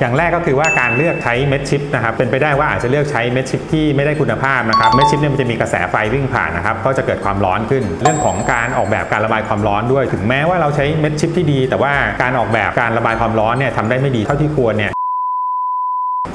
อย่างแรกก็คือว่าการเลือกใช้เม็ดชิปนะครับเป็นไปได้ว่าอาจจะเลือกใช้เม็ดชิปที่ไม่ได้คุณภาพนะครับเม็ดชิปเนี่ยมันจะมีกระแสไฟวิ่งผ่านนะครับก็จะเกิดความร้อนขึ้น เรื่องของการออกแบบการระบายความร้อนด้วย ถึงแม้ว่าเราใช้เม็ดชิปที่ดี แต่ว่าการออกแบบการระบายความร้อนเนี่ยทำได้ไม่ดีเท่าที่ควรเนี่ย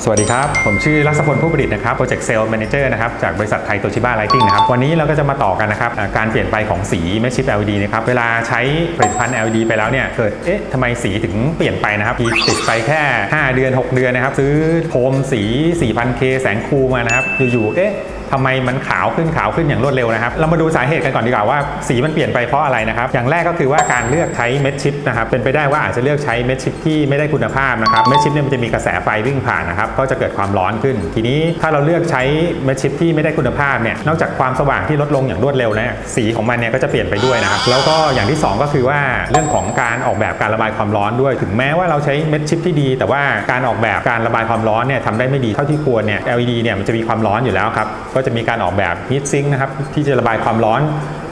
สวัสดีครับ ผมชื่อรัศพลผู้ประดิษฐ์นะครับโปรเจกต์เซล์แมเนจเจอร์นะครับจากบริษัทไทยโตชิบ้าไลทิงนะครับวันนี้เราก็จะมาต่อกันนะครับการเปลี่ยนไปของสีแมชชิป LED นะครับเวลาใช้ผลิตภัณฑ์ LED ไปแล้วเนี่ยเกิดเอ๊ะทำไมสีถึงเปลี่ยนไปนะครับทีติดไปแค่ 5 เดือน 6 เดือนนะครับซื้อโคมสี 4,000K แสงคูมานะครับอยู่ๆเอ๊ะ ทำไมมันขาวขึ้นขาวขึ้นอย่างรวดเร็วนะครับ เรามาดูสาเหตุกันก่อนดีกว่าว่าสีมันเปลี่ยนไปเพราะอะไรนะครับ อย่างแรกก็คือว่าการเลือกใช้เม็ดชิปนะครับ เป็นไปได้ว่าอาจจะเลือกใช้เม็ดชิปที่ไม่ได้คุณภาพนะครับ เม็ดชิปเนี่ยมันจะมีกระแสไฟวิ่งผ่านนะครับ ก็จะเกิดความร้อนขึ้น ทีนี้ถ้าเราเลือกใช้เม็ดชิปที่ไม่ได้คุณภาพเนี่ย นอกจากความสว่างที่ลดลงอย่างรวดเร็วนะสีของมันเนี่ยก็จะเปลี่ยนไปด้วยนะครับ แล้วก็อย่างที่สองก็คือว่าเรื่องของการออกแบบการระบายความร้อนด้วย ถึงแม้ว่าเราใช้เม็ดชิปที่ดี แต่ว่าการออกแบบการระบายความร้อนเนี่ยทำได้ไม่ดีเท่าที่ควรเนี่ย LED เนี่ยมันจะมีความร้อนอยู่แล้วครับก็็จะมีการออกแบบฮีทซิงค์นะครับที่จะระบายความร้อน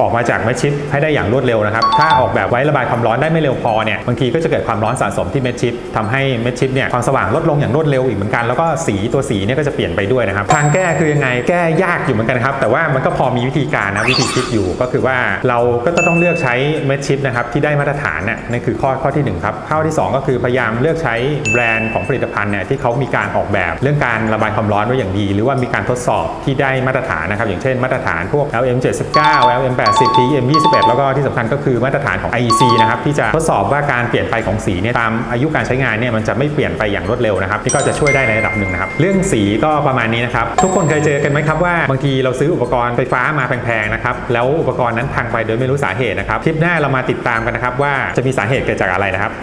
ออกมาจากเม็ดชิปให้ได้อย่างรวดเร็วนะครับ ถ้าออกแบบไว้ระบายความร้อนได้ไม่เร็วพอเนี่ยบางทีก็จะเกิดความร้อนสะสมที่เม็ดชิปทำให้เม็ดชิปเนี่ยความสว่างลดลงอย่างรวดเร็วอีกเหมือนกันแล้วก็สีตัวสีเนี่ยก็จะเปลี่ยนไปด้วยนะครับทางแก้คือยังไงแก้ยากอยู่เหมือนกันครับแต่ว่ามันก็พอมีวิธีการนะวิธีคิดอยู่ก็คือว่าเราก็จะต้องเลือกใช้เม็ดชิปนะครับที่ได้มาตรฐานน่ะนั่นคือข้อข้อที่หนึ่งครับข้อที่สองก็คือพยายามเลือกใช้แบรนด์ของผลิตภัณฑ์เนี่ยที่เขามีการออกแบบเรื่องการระบายความร้อนไว้อย่างดี หรือว่ามีการทดสอบที่ได้มาตรฐานนะครับอย่างเช่นมาตรฐานพวก LM 79 LM 80 PM 21 แล้วก็ที่สำคัญก็คือมาตรฐานของ IEC นะครับที่จะทดสอบว่าการเปลี่ยนไปของสีเนี่ยตามอายุการใช้งานเนี่ยมันจะไม่เปลี่ยนไปอย่างรวดเร็วนะครับที่ก็จะช่วยได้ในระดับหนึ่งนะครับเรื่องสีก็ประมาณนี้นะครับทุกคนเคยเจอกันไหมครับว่าบางทีเราซื้ออุปกรณ์ไฟฟ้ามาแพงๆนะครับแล้วอุปกรณ์นั้นพังไปโดยไม่รู้สาเหตุนะครับคลิปหน้าเรามาติดตามกันนะครับว่าจะมีสาเหตุเกิดจากอะไรนะครับ